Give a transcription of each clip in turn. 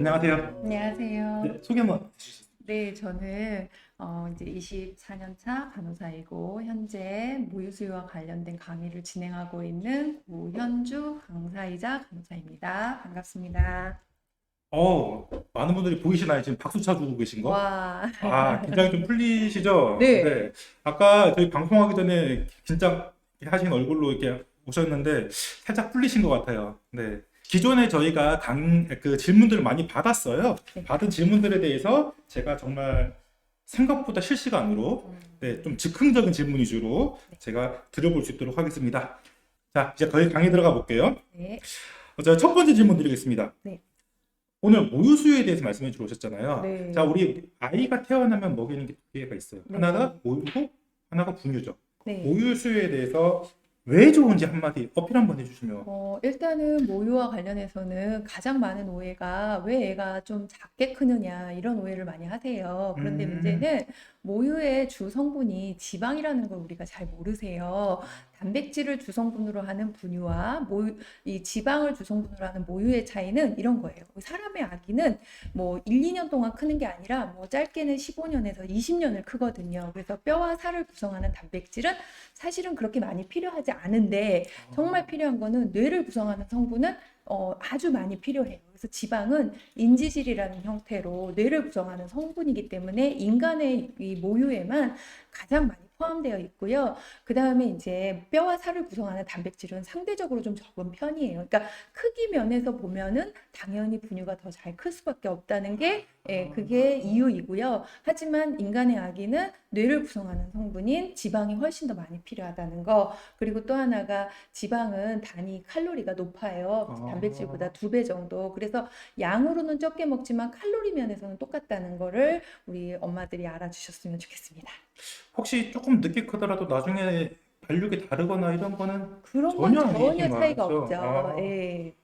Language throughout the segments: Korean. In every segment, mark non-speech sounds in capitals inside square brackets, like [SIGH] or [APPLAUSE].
안녕하세요. 안녕하세요. 네, 소개 한번 해주시죠. 네, 저는 어, 이제 24년 차 간호사이고 현재 모유수유와 관련된 강의를 진행하고 있는 우현주 강사이자 간호사입니다. 반갑습니다. 어, 많은 분들이 보이시나요? 지금 박수 쳐주고 계신 거? 와, 아, 긴장이 좀 풀리시죠? 네. 아까 저희 방송하기 전에 긴장 하신 얼굴로 이렇게 오셨는데 살짝 풀리신 것 같아요. 네. 기존에 저희가 강, 그 질문들을 많이 받았어요. 네. 받은 질문들에 대해서 제가 정말 생각보다 실시간으로 네, 좀 즉흥적인 질문 위주로 네. 제가 드려볼 수 있도록 하겠습니다. 자, 이제 거의 강의 들어가 볼게요. 네, 어, 자, 첫 번째 질문 드리겠습니다. 네. 오늘 모유수유에 대해서 말씀해 주러 오셨잖아요. 네. 자, 우리 아이가 태어나면 먹이는 게 두 개가 있어요. 네. 하나가 모유고 하나가 분유죠. 네. 모유수유에 대해서 왜 좋은지 한마디 어필 한번 해주시면. 어, 일단은 모유와 관련해서는 가장 많은 오해가 왜 애가 좀 작게 크느냐 이런 오해를 많이 하세요. 그런데 음. 문제는 모유의 주 성분이 지방이라는 걸 우리가 잘 모르세요. 단백질을 주성분으로 하는 분유와 모유, 이 지방을 주성분으로 하는 모유의 차이는 이런 거예요. 사람의 아기는 뭐 1, 2년 동안 크는 게 아니라 뭐 짧게는 15년에서 20년을 크거든요. 그래서 뼈와 살을 구성하는 단백질은 사실은 그렇게 많이 필요하지 않은데 정말 필요한 거는 뇌를 구성하는 성분은 어, 아주 많이 필요해요. 그래서 지방은 인지질이라는 형태로 뇌를 구성하는 성분이기 때문에 인간의 이 모유에만 가장 많이 포함되어 있고요. 그 다음에 이제 뼈와 살을 구성하는 단백질은 상대적으로 좀 적은 편이에요. 그러니까 크기 면에서 보면은 당연히 분유가 더 잘 클 수밖에 없다는 게 예, 그게 이유이고요. 하지만 인간의 아기는 뇌를 구성하는 성분인 지방이 훨씬 더 많이 필요하다는 거. 그리고 또 하나가 지방은 단위 칼로리가 높아요. 아. 단백질보다 두 배 정도. 그래서 양으로는 적게 먹지만 칼로리 면에서는 똑같다는 거를 우리 엄마들이 알아주셨으면 좋겠습니다. 혹시 조금 늦게 크더라도 나중에 발육이 다르거나 이런 거는 그런 건 전혀 전혀 아니신 차이가 거죠? 없죠. 아. 예.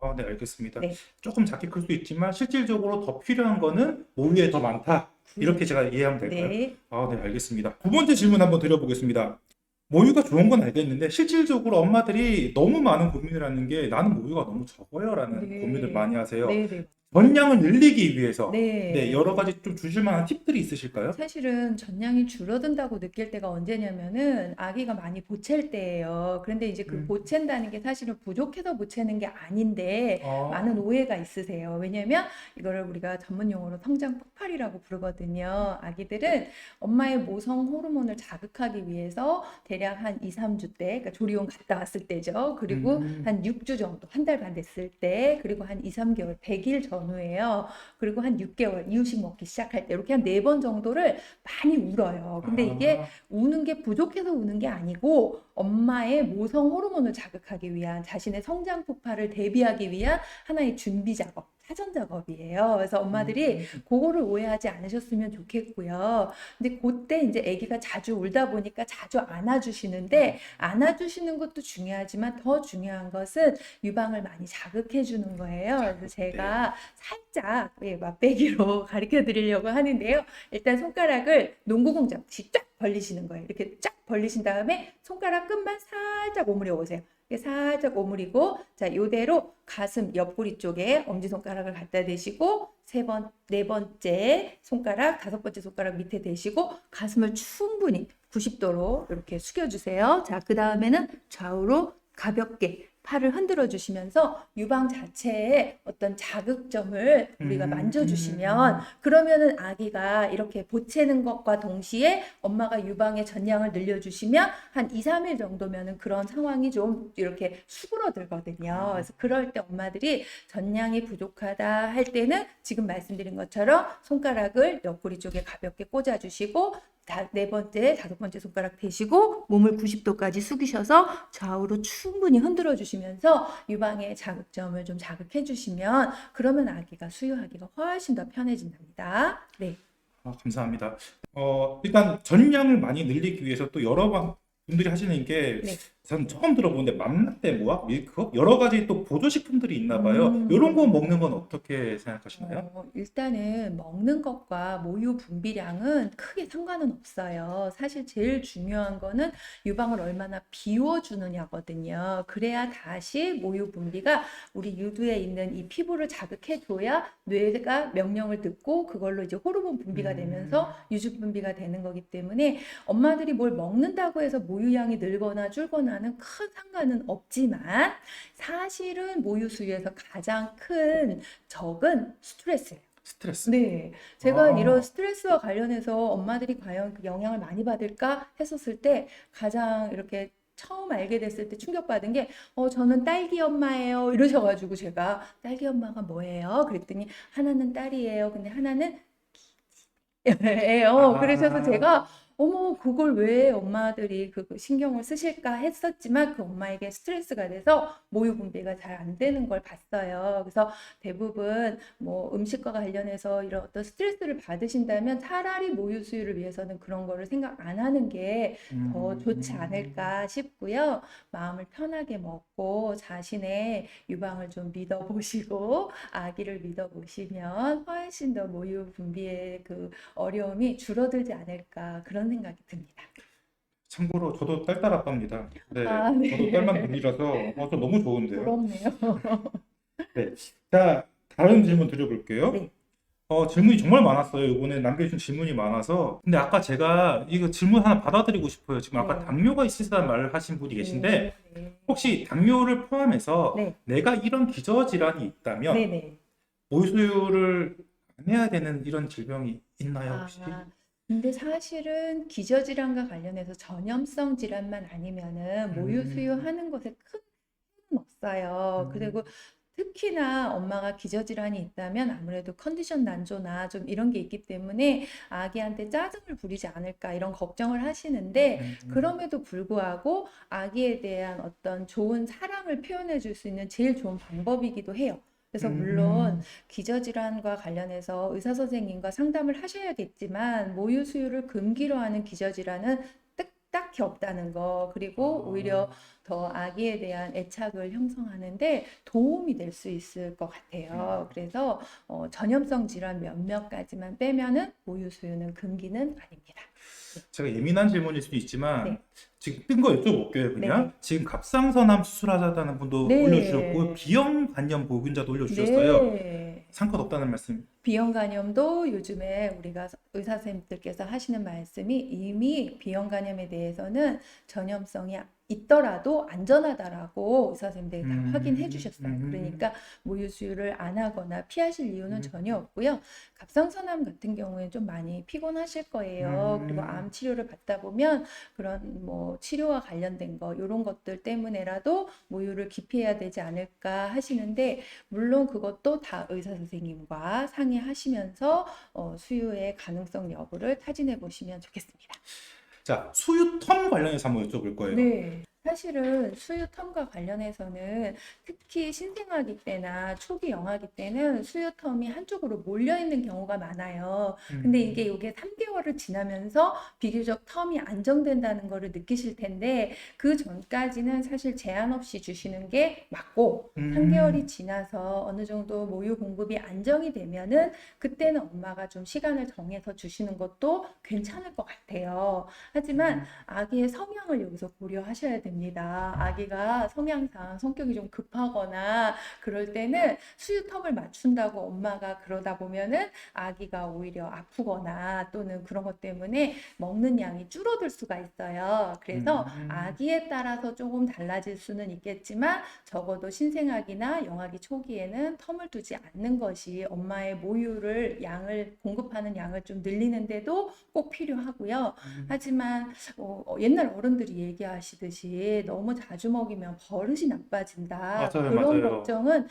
아, 네, 알겠습니다. 네. 조금 작게 클 수 있지만 실질적으로 더 필요한 거는 모유에 더 많다. 이렇게 제가 이해하면 될까요? 네. 아, 네, 알겠습니다. 두 번째 질문 한번 드려보겠습니다. 모유가 좋은 건 알겠는데 실질적으로 엄마들이 너무 많은 고민을 하는 게 나는 모유가 너무 적어요라는 네. 고민을 많이 하세요. 네, 네. 전량을 늘리기 위해서 네. 네, 여러 가지 좀 주실 만한 팁들이 있으실까요? 사실은 전량이 줄어든다고 느낄 때가 언제냐면은 아기가 많이 보챌 때예요. 그런데 이제 그 음. 보챈다는 게 사실은 부족해서 보채는 게 아닌데 아, 많은 오해가 있으세요. 왜냐면 이거를 우리가 전문 용어로 성장 폭발이라고 부르거든요. 아기들은 엄마의 모성 호르몬을 자극하기 위해서 대략 한 2, 3주 때, 그러니까 조리원 갔다 왔을 때죠. 그리고 음. 한 6주 정도, 한 달 반 됐을 때, 그리고 한 2, 3개월, 100일 전 후에요. 그리고 한 6개월, 이유식 먹기 시작할 때, 이렇게 한 네 번 정도를 많이 울어요. 근데 이게 아, 우는 게 부족해서 우는 게 아니고 엄마의 모성 호르몬을 자극하기 위한 자신의 성장 폭발을 대비하기 위한 하나의 준비 작업, 사전 작업이에요. 그래서 엄마들이 음. 그거를 오해하지 않으셨으면 좋겠고요. 근데 그때 이제 아기가 자주 울다 보니까 자주 안아주시는데 안아주시는 것도 중요하지만 더 중요한 것은 유방을 많이 자극해 주는 거예요. 그래서 제가 살짝 예, 맛배기로 [LAUGHS] 가르쳐 드리려고 하는데요. 일단 손가락을 농구공 잡듯이 쫙 벌리시는 거예요. 이렇게 쫙 벌리신 다음에 손가락 끝만 살짝 오므려 오세요. 살짝 오므리고 자 이대로 가슴 옆구리 쪽에 엄지손가락을 갖다 대시고 세 번, 네 번째 손가락, 다섯 번째 손가락 밑에 대시고 가슴을 충분히 90도로 이렇게 숙여주세요. 자, 그 다음에는 좌우로 가볍게 팔을 흔들어 주시면서 유방 자체에 어떤 자극점을 우리가 음. 만져주시면 그러면은 아기가 이렇게 보채는 것과 동시에 엄마가 유방의 전량을 늘려주시면 한 2, 3일 정도면은 그런 상황이 좀 이렇게 수그러들거든요. 그래서 그럴 때 엄마들이 전량이 부족하다 할 때는 지금 말씀드린 것처럼 손가락을 옆구리 쪽에 가볍게 꽂아주시고 다, 네 번째, 다섯 번째 손가락 대시고 몸을 90도까지 숙이셔서 좌우로 충분히 흔들어 주시면서 유방의 자극점을 좀 자극해 주시면 그러면 아기가 수유하기가 훨씬 더 편해진답니다. 네. 아, 감사합니다. 어, 일단 전량을 많이 늘리기 위해서 또 여러 번 분들이 하시는 게 네. 전 처음 들어보는데 맘라떼 모악, 밀크업 여러 가지 또 보조식품들이 있나 봐요. 음. 이런 거 먹는 건 어떻게 생각하시나요? 어, 일단은 먹는 것과 모유 분비량은 크게 상관은 없어요. 사실 제일 중요한 거는 유방을 얼마나 비워주느냐거든요. 그래야 다시 모유 분비가 우리 유두에 있는 이 피부를 자극해줘야 뇌가 명령을 듣고 그걸로 이제 호르몬 분비가 음. 되면서 유주 분비가 되는 거기 때문에 엄마들이 뭘 먹는다고 해서 모유량이 늘거나 줄거 나는 큰 상관은 없지만 사실은 모유 수유에서 가장 큰 적은 스트레스예요. 스트레스. 네. 제가 아. 이런 스트레스와 관련해서 엄마들이 과연 그 영향을 많이 받을까 했었을 때 가장 이렇게 처음 알게 됐을 때 충격받은 게, 어, 저는 딸기 엄마예요. 이러셔가지고 제가 딸기 엄마가 뭐예요? 그랬더니 하나는 딸이에요. 근데 하나는 기지예요. [LAUGHS] 아. 그러셔서 제가 어머, 그걸 왜 엄마들이 그 신경을 쓰실까 했었지만 그 엄마에게 스트레스가 돼서 모유 분비가 잘 안 되는 걸 봤어요. 그래서 대부분 뭐 음식과 관련해서 이런 어떤 스트레스를 받으신다면 차라리 모유 수유를 위해서는 그런 거를 생각 안 하는 게더 음. 좋지 않을까 싶고요. 마음을 편하게 먹고 자신의 유방을 좀 믿어보시고 [LAUGHS] 아기를 믿어보시면 훨씬 더 모유 분비의 그 어려움이 줄어들지 않을까 그런 생각이 듭니다. 참고로 저도 딸딸 아빠입니다. 네, 아, 네. 저도 딸만 둘이라서 어, 저 너무 좋은데요. 부럽네요. 네, 자 다른 질문 드려볼게요. 네. 어, 질문이 정말 많았어요. 이번에 남겨주신 질문이 많아서. 근데 아까 제가 이거 질문 하나 받아드리고 싶어요. 지금 아까 네. 당뇨가 있으시다는 말을 하신 분이 계신데 네, 네. 혹시 당뇨를 포함해서 네. 내가 이런 기저질환이 있다면 네 네. 모유수유를 안 해야 되는 이런 질병이 있나요 혹시? 아, 근데 사실은 기저질환과 관련해서 전염성 질환만 아니면은 모유 음. 수유하는 것에 큰 해는 없어요. 음. 그리고 특히나 엄마가 기저질환이 있다면 아무래도 컨디션 난조나 좀 이런 게 있기 때문에 아기한테 짜증을 부리지 않을까 이런 걱정을 하시는데 음. 그럼에도 불구하고 아기에 대한 어떤 좋은 사랑을 표현해 줄 수 있는 제일 좋은 방법이기도 해요. 그래서 음. 물론 기저질환과 관련해서 의사 선생님과 상담을 하셔야겠지만 모유 수유를 금기로 하는 기저질환은 딱- 딱히 없다는 거 그리고 아. 오히려 더 아기에 대한 애착을 형성하는데 도움이 될 수 있을 것 같아요. 음. 그래서 어, 전염성 질환 몇몇 가지만 빼면은 모유 수유는 금기는 아닙니다. 제가 예민한 질문일 수도 있지만 네. 지금 뜬 거 여쭤볼게요 그냥 네. 지금 갑상선암 수술하자다는 분도 네. 올려주셨고 비형 간염 보균자도 올려주셨어요 네. 상관없다는 말씀 비형 간염도 요즘에 우리가 의사 선생님들께서 하시는 말씀이 이미 비형 간염에 대해서는 전염성이 있더라도 안전하다라고 의사 선생님들이 다 음, 확인해 주셨어요. 음. 그러니까 모유 수유를 안 하거나 피하실 이유는 음. 전혀 없고요. 갑상선암 같은 경우에 좀 많이 피곤하실 거예요. 그리고 음. 암 치료를 받다 보면 그런 뭐 치료와 관련된 거 이런 것들 때문에라도 모유를 기피해야 되지 않을까 하시는데 물론 그것도 다 의사 선생님과 상의하시면서 어, 수유의 가능성 여부를 타진해 보시면 좋겠습니다. 자텀 관련해서 한번 여쭤볼 거예요 네. 사실은 수유 텀과 관련해서는 특히 신생아기 때나 초기 영아기 때는 수유 텀이 한쪽으로 몰려 있는 경우가 많아요. 근데 음. 이게 이게 3개월을 지나면서 비교적 텀이 안정된다는 거를 느끼실 텐데 그 전까지는 사실 제한 없이 주시는 게 맞고 음. 3개월이 지나서 어느 정도 모유 공급이 안정이 되면은 그때는 엄마가 좀 시간을 정해서 주시는 것도 괜찮을 것 같아요. 하지만 음. 아기의 성향을 여기서 고려하셔야 됩니다. 아기가 성향상 성격이 좀 급하거나 그럴 때는 수유 텀을 맞춘다고 엄마가 그러다 보면은 아기가 오히려 아프거나 또는 그런 것 때문에 먹는 양이 줄어들 수가 있어요. 그래서 음. 아기에 따라서 조금 달라질 수는 있겠지만 적어도 신생아기나 영아기 초기에는 텀을 두지 않는 것이 엄마의 모유를 양을 공급하는 양을 좀 늘리는데도 꼭 필요하고요. 음. 하지만 어, 어, 옛날 어른들이 얘기하시듯이 너무 자주 먹이면 버릇이 나빠진다. 맞아요, 그런 맞아요. 걱정은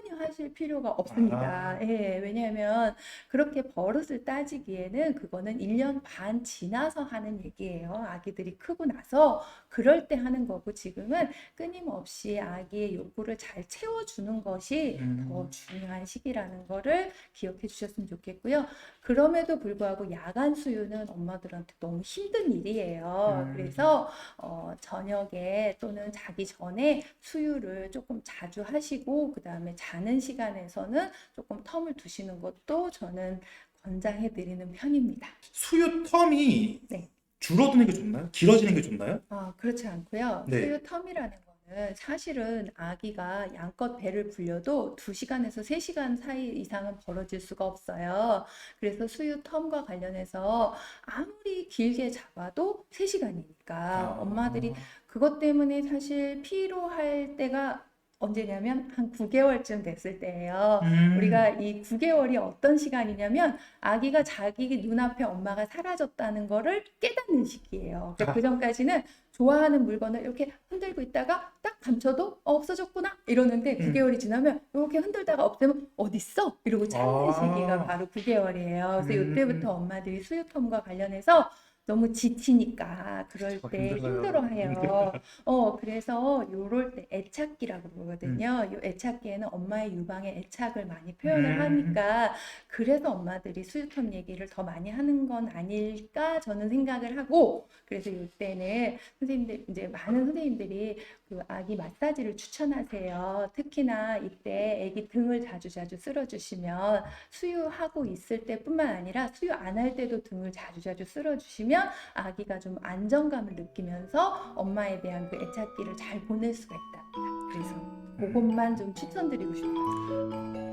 전혀 하실 필요가 없습니다. 아. 예, 왜냐하면 그렇게 버릇을 따지기에는 그거는 1년 반 지나서 하는 얘기예요. 아기들이 크고 나서 그럴 때 하는 거고 지금은 끊임없이 아기의 욕구를 잘 채워주는 것이 음. 더 중요한 시기라는 거를 기억해 주셨으면 좋겠고요. 그럼에도 불구하고 야간 수유는 엄마들한테 너무 힘든 일이에요. 음. 그래서 어, 저녁에 또는 자기 전에 수유를 조금 자주 하시고 그 다음에 자는 시간에서는 조금 텀을 두시는 것도 저는 권장해 드리는 편입니다. 수유 텀이 네. 줄어드는 게 좋나요? 길어지는 게 좋나요? 아, 그렇지 않고요. 네. 수유 텀이라는 거는 사실은 아기가 양껏 배를 불려도 2시간에서 3시간 사이 이상은 벌어질 수가 없어요. 그래서 수유 텀과 관련해서 아무리 길게 잡아도 3시간이니까 아. 엄마들이 그것 때문에 사실 피로할 때가 언제냐면 한 9개월쯤 됐을 때예요. 음. 우리가 이 9개월이 어떤 시간이냐면 아기가 자기 눈앞에 엄마가 사라졌다는 거를 깨닫는 시기예요. 아. 그 전까지는 좋아하는 물건을 이렇게 흔들고 있다가 딱 감춰도 어, 없어졌구나 이러는데 음. 9개월이 지나면 이렇게 흔들다가 없애면 어딨어? 이러고 찾는 아. 시기가 바로 9개월이에요. 그래서 음. 이때부터 엄마들이 수유텀과 관련해서 너무 지치니까 그럴 아, 때. 힘들어해요. [LAUGHS] 어, 그래서 요럴 때 애착기라고 그러거든요. 음. 요 애착기에는 엄마의 유방의 애착을 많이 표현을 음. 하니까 그래서 엄마들이 수유텀 얘기를 더 많이 하는 건 아닐까 저는 생각을 하고 그래서 요때는 선생님들 이제 많은 선생님들이 그 아기 마사지를 추천하세요. 특히나 이때 아기 등을 자주 자주 쓸어주시면 수유하고 있을 때뿐만 아니라 수유 안 할 때도 등을 자주 자주 쓸어주시면 아기가 좀 안정감을 느끼면서 엄마에 대한 그 애착기를 잘 보낼 수가 있답니다. 그래서 그것만 좀 추천드리고 싶어요.